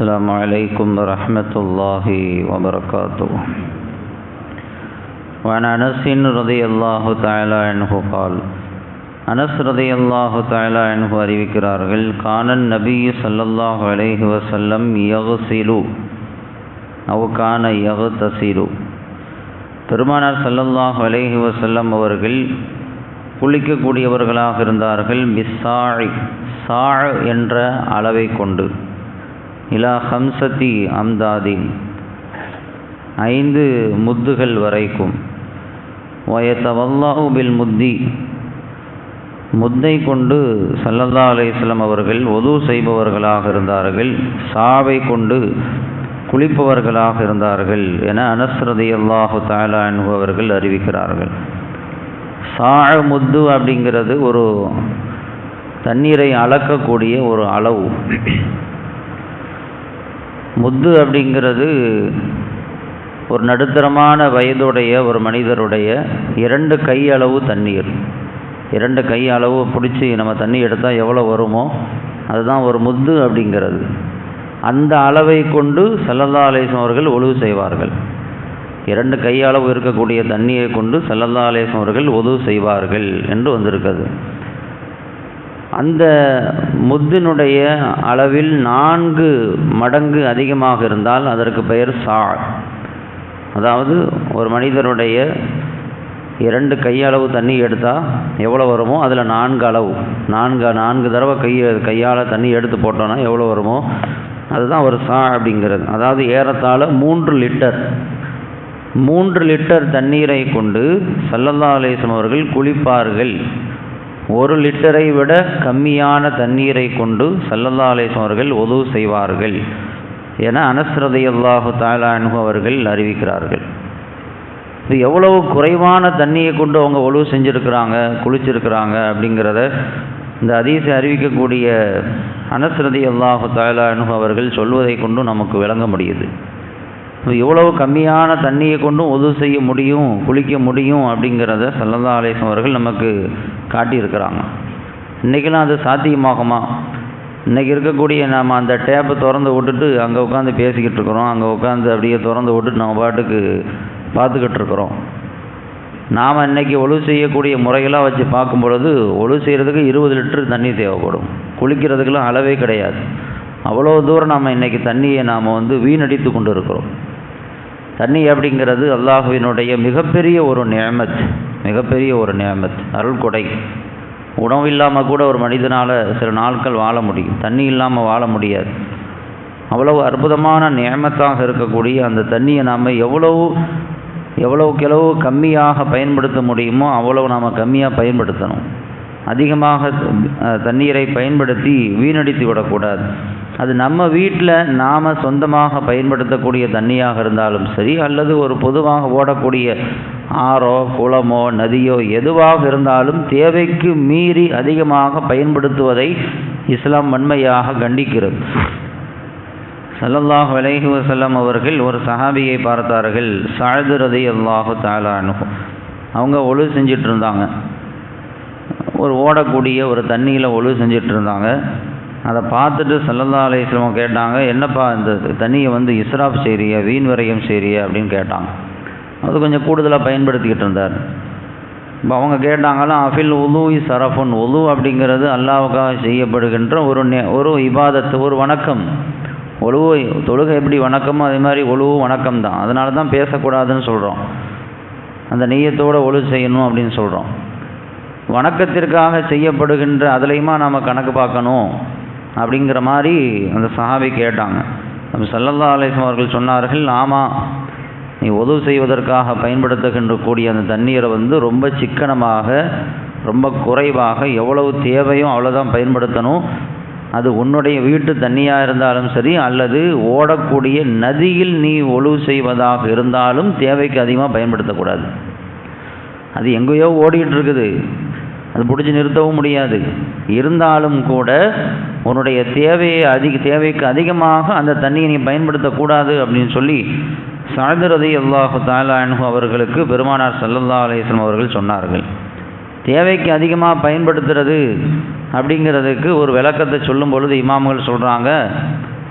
السلام عليكم ورحمة الله وبركاته وعن أنس رضي الله تعالى عنه قال அனஸ் ரதையல்லாஹு தாலா என்று அறிவிக்கிறார்கள் கானன் நபி சல்லல்லாஹு அலைஹி வசல்லம் யகுசிலு அவு கான யகு தசிலு பெருமானார் சல்லல்லாஹு அலைஹி வசல்லம் அவர்கள் குளிக்கக்கூடியவர்களாக இருந்தார்கள் பிஸ்ஸாழி சாழ் என்ற அளவை கொண்டு இலா ஹம்சதி அம்தாதின் ஐந்து முத்துகள் வரைக்கும். வயத்தவல்லாஹு பில் முத்தி. முத்தை கொண்டு சல்லல்லா அலையம் அவர்கள் ஒது செய்பவர்களாக இருந்தார்கள். சாவை கொண்டு குளிப்பவர்களாக இருந்தார்கள் என அனஸ்ரதி அல்லாஹு தாலா என்பவர்கள் அறிவிக்கிறார்கள். சாழ முத்து அப்படிங்கிறது ஒரு தண்ணீரை அளக்கக்கூடிய ஒரு அளவு. முத்து அப்படிங்கிறது ஒரு நடுத்தரமான வயதுடைய ஒரு மனிதருடைய இரண்டு கை அளவு தண்ணீர். இரண்டு கை அளவு பிடிச்சி நம்ம தண்ணி எடுத்தால் எவ்வளோ வருமோ அதுதான் ஒரு முத்து அப்படிங்கிறது. அந்த அளவை கொண்டு செல்லல்லா அலேசம் அவர்கள் ஒழுவு செய்வார்கள். இரண்டு கை அளவு இருக்கக்கூடிய தண்ணியை கொண்டு செல்லல்லா அலேசம் அவர்கள் ஒது செய்வார்கள் என்று வந்திருக்கிறது. அந்த முத்தினுடைய அளவில் நான்கு மடங்கு அதிகமாக இருந்தால் அதற்கு பெயர் சா அதாவது ஒரு மனிதனுடைய இரண்டு கையளவு தண்ணி எடுத்தால் எவ்வளோ வருமோ அதில் நான்கு அளவு. நான்கு நான்கு தடவை கையை கையால் தண்ணி எடுத்து போட்டோன்னா எவ்வளோ வருமோ அதுதான் ஒரு சா அப்படிங்கிறது. அதாவது ஏறத்தாழ மூன்று லிட்டர். மூன்று லிட்டர் தண்ணீரை கொண்டு சல்லல்லா அலேசம் அவர்கள் குளிப்பார்கள். ஒரு லிட்டரை விட கம்மியான தண்ணீரை கொண்டு சல்லல்லாலேசம் அவர்கள் உதவு செய்வார்கள் என அனஸ்ரதை அல்லாஹு அவர்கள் அறிவிக்கிறார்கள். இது எவ்வளவு குறைவான தண்ணியை கொண்டு அவங்க ஒழுவு செஞ்சுருக்கிறாங்க குளிச்சிருக்கிறாங்க அப்படிங்கிறத இந்த அதிசை அறிவிக்கக்கூடிய அனஸ்ரதி அல்லாஹு அவர்கள் சொல்வதை கொண்டும் நமக்கு விளங்க முடியுது. எவ்வளவு கம்மியான தண்ணியை கொண்டும் உதவு செய்ய முடியும் குளிக்க முடியும் அப்படிங்கிறத சல்லல்லா அலேசம் அவர்கள் நமக்கு காட்டியிருக்கிறாங்க. இன்றைக்கெல்லாம் அது சாத்தியமாகுமா? இன்றைக்கி இருக்கக்கூடிய நாம் அந்த டேப்பை திறந்து விட்டுட்டு அங்கே உட்காந்து பேசிக்கிட்டு இருக்கிறோம் அங்கே உட்காந்து அப்படியே திறந்து விட்டுட்டு நம்ம பாட்டுக்கு பார்த்துக்கிட்டு இருக்கிறோம். நாம் இன்றைக்கி ஒழு செய்யக்கூடிய முறைகளாக வச்சு பார்க்கும் பொழுது ஒழு செய்கிறதுக்கு இருபது லிட்டர் தண்ணி தேவைப்படும். குளிக்கிறதுக்கெல்லாம் அளவே கிடையாது. அவ்வளோ தூரம் நாம் இன்றைக்கி தண்ணியை நாம் வந்து வீணடித்து கொண்டு இருக்கிறோம் தண்ணி அப்படிங்கிறது அல்லாஹுவினுடைய மிகப்பெரிய ஒரு நியமத் மிகப்பெரிய ஒரு நியமத் அருள் கொடை. உணவு இல்லாமல் கூட ஒரு மனிதனால் சில நாட்கள் வாழ முடியும். தண்ணி இல்லாமல் வாழ முடியாது. அவ்வளவு அற்புதமான நியமத்தாக இருக்கக்கூடிய அந்த தண்ணியை நாம் எவ்வளவு எவ்வளவுக்கு எவ்வளவு கம்மியாக பயன்படுத்த முடியுமோ அவ்வளவு நாம் கம்மியாக பயன்படுத்தணும். அதிகமாக தண்ணீரை பயன்படுத்தி வீணடித்து விடக்கூடாது. அது நம்ம வீட்டில் நாம் சொந்தமாக பயன்படுத்தக்கூடிய தண்ணியாக இருந்தாலும் சரி அல்லது ஒரு பொதுவாக ஓடக்கூடிய ஆறோ குளமோ நதியோ எதுவாக இருந்தாலும் தேவைக்கு மீறி அதிகமாக பயன்படுத்துவதை இஸ்லாம் வன்மையாக கண்டிக்கிறது. சல்லல்லாஹ் விலைஹி வசல்லம் அவர்கள் ஒரு சஹாபியை பார்த்தார்கள் சாழ்து ரதி அல்லாஹு அனுகும் அவங்க ஒழு செஞ்சிட்டு இருந்தாங்க. ஒரு ஓடக்கூடிய ஒரு தண்ணியில் ஒழு செஞ்சிட்டு இருந்தாங்க. அதை பார்த்துட்டு சல்லல்லா அலிஸ்லம் கேட்டாங்க என்னப்பா இந்த தண்ணியை வந்து இஸ்ராப் செய்கிறிய வீண் வரையும் செய்கிறிய அப்படின்னு கேட்டாங்க. அது கொஞ்சம் கூடுதலாக பயன்படுத்திக்கிட்டு இருந்தார். இப்போ அவங்க கேட்டாங்களாம் அஃபில் உலு சரஃபுன். உலு அப்படிங்கிறது அல்லாவுக்காக செய்யப்படுகின்ற ஒரு ஒரு இபாதத்து ஒரு வணக்கம். ஒழுவு தொழுகை எப்படி வணக்கமோ அதே மாதிரி ஒழுவு வணக்கம் தான். அதனால தான் பேசக்கூடாதுன்னு சொல்கிறோம் அந்த நெய்யத்தோடு ஒழு செய்யணும் அப்படின்னு சொல்கிறோம் வணக்கத்திற்காக செய்யப்படுகின்ற அதுலேயுமா நாம் கணக்கு பார்க்கணும்? அப்படிங்கிற மாதிரி அந்த சஹாபி கேட்டாங்க. நம்ம சல்லல்லா அலிஸ்லாம் அவர்கள் சொன்னார்கள் ஆமாம் நீ உதவு செய்வதற்காக பயன்படுத்துகின்ற கூடிய அந்த தண்ணீரை வந்து ரொம்ப சிக்கனமாக ரொம்ப குறைவாக எவ்வளவு தேவையோ அவ்வளோதான் பயன்படுத்தணும். அது உன்னுடைய வீட்டு தண்ணியாக இருந்தாலும் சரி அல்லது ஓடக்கூடிய நதியில் நீ ஒழுவு செய்வதாக இருந்தாலும் தேவைக்கு அதிகமாக பயன்படுத்தக்கூடாது. அது எங்கேயோ ஓடிக்கிட்டு இருக்குது. அது பிடிச்சி நிறுத்தவும் முடியாது. இருந்தாலும் கூட உன்னுடைய தேவையை அதிக தேவைக்கு அதிகமாக அந்த தண்ணியை நீ பயன்படுத்தக்கூடாது அப்படின்னு சொல்லி சாதிரதி அல்லாஹு தாலானு அவர்களுக்கு பெருமானார் சல்லல்லா அலிஸ்லாம் அவர்கள் சொன்னார்கள். தேவைக்கு அதிகமாக பயன்படுத்துறது அப்படிங்கிறதுக்கு ஒரு விளக்கத்தை சொல்லும் பொழுது இமாம்கள் சொல்கிறாங்க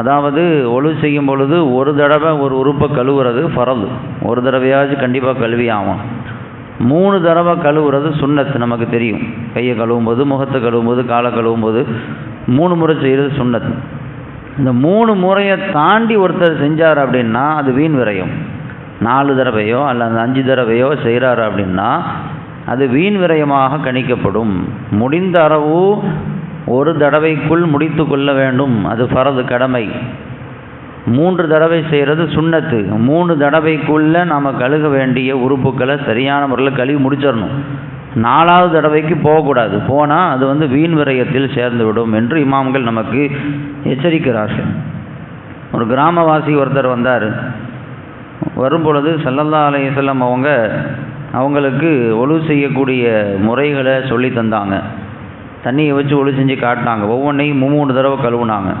அதாவது ஒழு செய்யும் பொழுது ஒரு தடவை ஒரு உறுப்பை கழுவுறது ஃபரது. ஒரு தடவையாச்சும் கண்டிப்பாக கழுவி ஆகும் மூணு தடவை கழுவுறது சுண்ணத்து நமக்கு தெரியும். கையை கழுவும் போது முகத்தை கழுவும்போது காலை கழுவும்போது மூணு முறை செய்கிறது சுண்ணத்து. இந்த மூணு முறையை தாண்டி ஒருத்தர் செஞ்சார் அப்படின்னா அது வீண் விரயம். நாலு தடவையோ அல்லது அஞ்சு தடவையோ செய்கிறாரு அப்படின்னா அது வீண் விரயமாக கணிக்கப்படும். முடிந்த அளவு ஒரு தடவைக்குள் முடித்து கொள்ள வேண்டும். அது ஃபரது கடமை. மூன்று தடவை செய்கிறது சுண்ணத்து. மூணு தடவைக்குள்ளே நாம் கழுக வேண்டிய உறுப்புக்களை சரியான முறையில் கழுவி முடிச்சிடணும். நாலாவது தடவைக்கு போகக்கூடாது. போனால் அது வந்து வீண் விரயத்தில் சேர்ந்து விடும் என்று இமாம்கள் நமக்கு எச்சரிக்கிறார்கள். ஒரு கிராமவாசி ஒருத்தர் வந்தார். வரும்பொழுது சல்லல்லா அலையம் அவங்க அவங்களுக்கு ஒழு செய்யக்கூடிய முறைகளை சொல்லி தந்தாங்க. தண்ணியை வச்சு ஒழு செஞ்சு காட்டினாங்க. ஒவ்வொன்றையும் மூணு தடவை கழுவுனாங்க.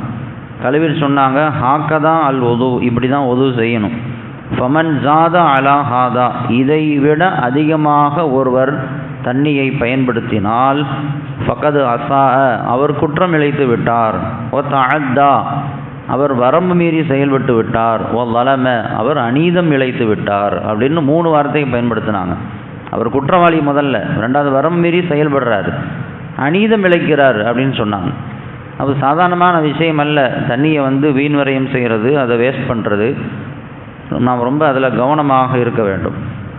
தலைவர் சொன்னாங்க ஹாக்கதா அல் ஒது இப்படி தான் ஒது செய்யணும். ஃபமன் ஜாதா அலா ஹாதா இதை விட அதிகமாக ஒருவர் தண்ணியை பயன்படுத்தினால் ஃபகது அசா அவர் குற்றம் இழைத்து விட்டார். ஓ தஅத்தா அவர் வரம்பு மீறி செயல்பட்டு விட்டார். ஓ வலம அவர் அநீதம் இழைத்து விட்டார். அப்படின்னு மூணு வார்த்தையை பயன்படுத்தினாங்க. அவர் குற்றவாளி முதல்ல ரெண்டாவது வரம்பு மீறி செயல்படுறாரு. அநீதம் இழைக்கிறார் அப்படின்னு சொன்னாங்க. அது சாதாரணமான விஷயம் அல்ல தண்ணியை வந்து வீண் செய்கிறது அதை வேஸ்ட் பண்ணுறது நாம் ரொம்ப அதில் கவனமாக இருக்க வேண்டும்.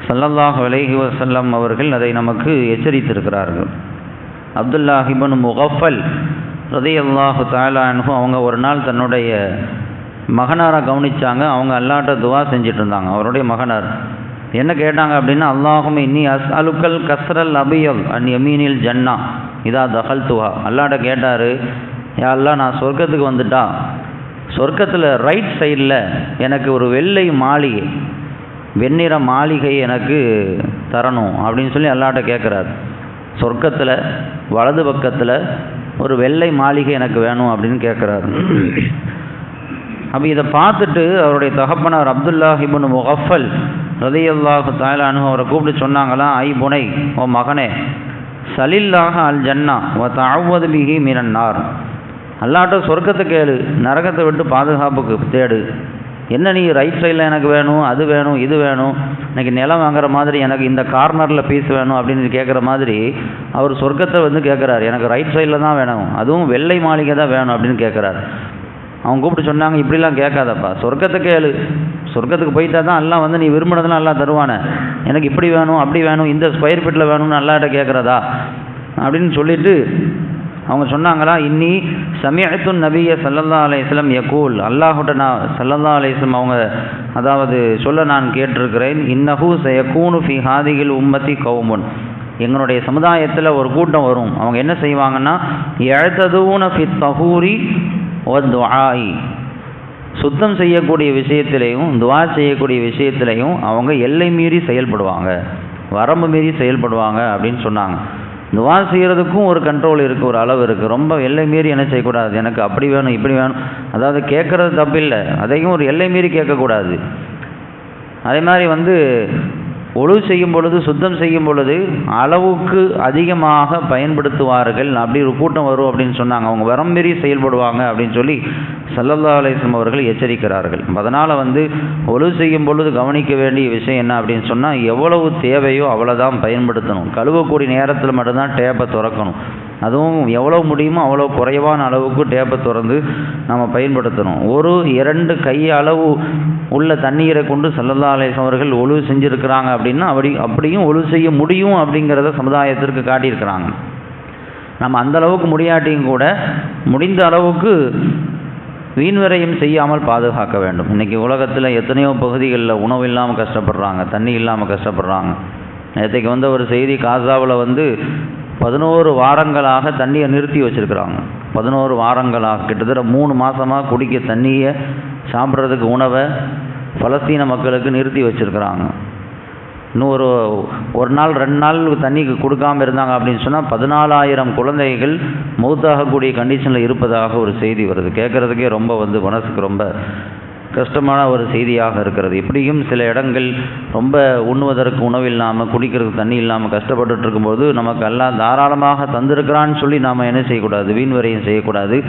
சல்லல்லாஹ் விலகி வசல்லம் அவர்கள் அதை நமக்கு எச்சரித்திருக்கிறார்கள். அப்துல்லாஹிபன் முகஃபல் ரதி அல்லாஹு தாலானு அவங்க ஒரு நாள் தன்னுடைய மகனாரை கவனிச்சாங்க. அவங்க அல்லாட்ட துவா செஞ்சிட்டு இருந்தாங்க அவருடைய மகனார் என்ன கேட்டாங்க அப்படின்னா அல்லாஹும் இன்னி அஸ் அலுக்கல் கஸ்ரல் அபியல் அன் எமீனில் ஜன்னா இதா தஹல் துவா அல்லாட்ட கேட்டார் யாரெல்லாம் நான் சொர்க்கத்துக்கு வந்துட்டா? சொர்க்கத்தில் ரைட் சைடில் எனக்கு ஒரு வெள்ளை மாளிகை வெண்ணிற மாளிகை எனக்கு தரணும் அப்படின்னு சொல்லி அல்லாட்ட கேட்குறாரு சொர்க்கத்தில் வலது பக்கத்தில் ஒரு வெள்ளை மாளிகை எனக்கு வேணும் அப்படின்னு கேட்குறாரு அப்போ இதை பார்த்துட்டு அவருடைய தகப்பனார் அப்துல்லாஹிபுன் முகஃபல் ரதையல்லாஹு தாயலானு அவரை கூப்பிட்டு சொன்னாங்களாம் ஐ புனை ஓ மகனே சலில்லாக அல் ஜன்னா ஓ தாழ்வது மீனன்னார் அல்லாட்ட சொர்க்கத்தை கேளு நரகத்தை விட்டு பாதுகாப்புக்கு தேடு. என்ன நீ ரைட் சைடில் எனக்கு வேணும் அது வேணும் இது வேணும் இன்றைக்கி நிலம் வாங்குற மாதிரி எனக்கு இந்த கார்னரில் பீஸ் வேணும் அப்படின்னு கேட்குற மாதிரி அவர் சொர்க்கத்தை வந்து கேட்குறாரு எனக்கு ரைட் சைடில் தான் வேணும் அதுவும் வெள்ளை மாளிகை தான் வேணும் அப்படின்னு கேட்குறாரு அவங்க கூப்பிட்டு சொன்னாங்க இப்படிலாம் கேட்காதப்பா சொர்க்கத்தை கேளு. சொர்க்கத்துக்கு போயிட்டா தான் எல்லாம் வந்து நீ விரும்பினதெல்லாம் எல்லாம் தருவானே. எனக்கு இப்படி வேணும் அப்படி வேணும் இந்த ஸ்கொயர் ஃபீட்டில் வேணும்னு நல்லாட்ட கேட்குறதா அப்படின்னு சொல்லிவிட்டு அவங்க சொன்னாங்களா இன்னி சமயத்துன் நபிய சல்லல்லா அலையம் யகூல். அல்லாஹுட்ட நான் சல்லல்லா அலையம் அவங்க அதாவது சொல்ல நான் கேட்டிருக்கிறேன் இன்னஹூ சயக்கூனு ஃபி ஹாதிகில் உம்மத்தி கவுமுன் எங்களுடைய சமுதாயத்தில் ஒரு கூட்டம் வரும். அவங்க என்ன செய்வாங்கன்னா எழுத்ததூன ஃபி தஹூரி ஒ சுத்தம் செய்யக்கூடிய விஷயத்திலையும் துவா செய்யக்கூடிய விஷயத்திலையும் அவங்க எல்லை மீறி செயல்படுவாங்க. வரம்பு மீறி செயல்படுவாங்க அப்படின்னு சொன்னாங்க. துவா செய்கிறதுக்கும் ஒரு கண்ட்ரோல் இருக்குது ஒரு அளவு இருக்குது ரொம்ப எல்லை மீறி என்ன செய்யக்கூடாது? எனக்கு அப்படி வேணும் இப்படி வேணும். அதாவது கேட்குறது தப்பில்லை. அதையும் ஒரு எல்லை மீறி கேட்கக்கூடாது. அதே மாதிரி வந்து ஒழு செய்யும் பொழுது சுத்தம் செய்யும் பொழுது அளவுக்கு அதிகமாக பயன்படுத்துவார்கள். அப்படி ஒரு கூட்டம் வரும் அப்படின்னு சொன்னாங்க. அவங்க வரம் செயல்படுவாங்க அப்படின்னு சொல்லி சல்லல்லா அலிஸ்லம் அவர்கள் எச்சரிக்கிறார்கள். அதனால் வந்து ஒழு செய்யும் பொழுது கவனிக்க வேண்டிய விஷயம் என்ன அப்படின்னு சொன்னால் எவ்வளவு தேவையோ அவ்வளோதான் பயன்படுத்தணும். கழுவக்கூடிய நேரத்தில் மட்டும்தான் டேப்பை திறக்கணும். அதுவும் எவ்வளோ முடியுமோ அவ்வளோ குறைவான அளவுக்கு டேப்பை திறந்து நம்ம பயன்படுத்தணும். ஒரு இரண்டு கை அளவு உள்ள தண்ணீரை கொண்டு சல்லல்லா அலிஸ்லாம் அவர்கள் ஒழு செஞ்சுருக்கிறாங்க அப்படின்னா அப்படி அப்படியும் ஒழு செய்ய முடியும் அப்படிங்கிறத சமுதாயத்திற்கு காட்டியிருக்கிறாங்க. நம்ம அந்த அளவுக்கு முடியாட்டியும் கூட முடிந்த அளவுக்கு வீண்வரையும் செய்யாமல் பாதுகாக்க வேண்டும். இன்றைக்கி உலகத்தில் எத்தனையோ பகுதிகளில் உணவு இல்லாமல் கஷ்டப்படுறாங்க தண்ணி இல்லாமல் கஷ்டப்படுறாங்க. நேற்றைக்கு வந்த ஒரு செய்தி காசாவில் வந்து பதினோரு வாரங்களாக தண்ணியை நிறுத்தி வச்சுருக்குறாங்க. பதினோரு வாரங்களாக. கிட்டத்தட்ட மூணு மாதமாக குடிக்க தண்ணியை சாப்பிட்றதுக்கு உணவை பலஸ்தீன மக்களுக்கு நிறுத்தி வச்சுருக்குறாங்க. இன்னும் ஒரு ஒரு நாள் ரெண்டு நாள் தண்ணி கொடுக்காம இருந்தாங்க அப்படின்னு சொன்னால் பதினாலாயிரம் குழந்தைகள் மௌத்தாகக்கூடிய கண்டிஷனில் இருப்பதாக ஒரு செய்தி வருது. கேட்குறதுக்கே ரொம்ப வந்து மனசுக்கு ரொம்ப கஷ்டமான ஒரு செய்தியாக இருக்கிறது. இப்படியும் சில இடங்கள் ரொம்ப உண்ணுவதற்கு உணவு இல்லாமல் குடிக்கிறதுக்கு தண்ணி இல்லாமல் கஷ்டப்பட்டுட்டு இருக்கும்போது நமக்கு எல்லாம் தாராளமாக தந்திருக்கிறான்னு சொல்லி நாம் என்ன செய்யக்கூடாது? வீண் வரையும் செய்யக்கூடாது.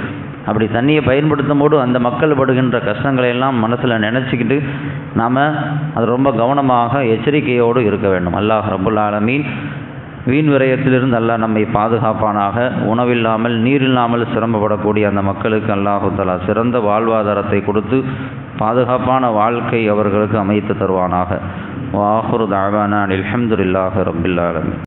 அப்படி தண்ணியை பயன்படுத்தும் போது அந்த மக்கள் படுகின்ற கஷ்டங்களை எல்லாம் மனசில் நினச்சிக்கிட்டு நாம் அது ரொம்ப கவனமாக எச்சரிக்கையோடு இருக்க வேண்டும். அல்லாஹ் ரபுல் ஆலமீன் வீண் விரயத்திலிருந்து அல்லாஹ் நம்மை பாதுகாப்பானாக உணவில்லாமல் நீரில்லாமல் சிரமப்படக்கூடிய அந்த மக்களுக்கு அல்லாஹுத்தலா சிறந்த வாழ்வாதாரத்தை கொடுத்து பாதுகாப்பான வாழ்க்கை அவர்களுக்கு அமைத்து தருவானாக. வாஹுர் தாவானா அல்ஹம்துலில்லாஹி ரபில் ஆலமீன்.